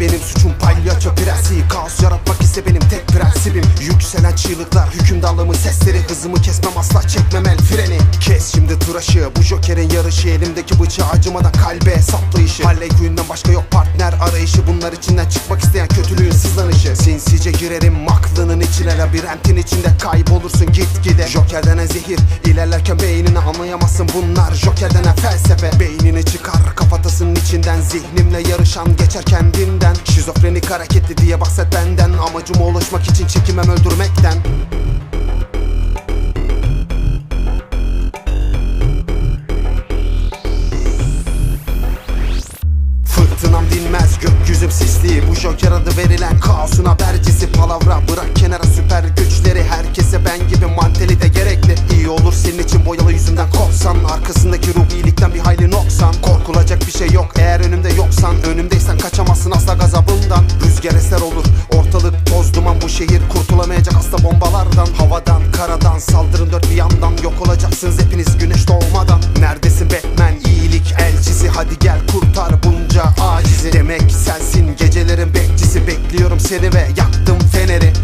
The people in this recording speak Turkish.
benim suçum palyaço prensi Kaos yaratmak ise benim tek prensibim. Yükselen çığlıklar hükümdarlığımın sesleri Hızımı kesmem asla çekmem el freni Tıraşı bu jokerin yarışı Elimdeki bıçağı acımadan kalbe saplayışı Quinn'den başka yok partner arayışı. Bunlar içinden çıkmak isteyen kötülüğün sızlanışı. Sinsice girerim aklının içine Labirentin içinde kaybolursun gitgide Joker denen zehir ilerlerken beynini anlayamazsın. Bunlar Joker denen felsefe. Beynini çıkar kafatasının içinden Zihnimle yarışan geçer kendinden. Şizofrenik hareketli diye bahset benden. Amacıma ulaşmak için çekimem öldürmekten gökyüzüm sisli Bu joker adı verilen kaosun habercisi Palavra bırak kenara süper güçleri. Herkese ben gibi mantelite gerekli. İyi olur senin için boyalı yüzünden korksan Arkasındaki ruh iyilikten bir hayli noksan. Korkulacak bir şey yok. Eğer önümde yoksan Önümdeysen kaçamazsın asla gazabımdan. Rüzgar eser olur. Ortalık toz duman Bu şehir. Kurtulamayacak asla bombalardan. Havadan karadan Bekliyorum seni ve yaktım feneri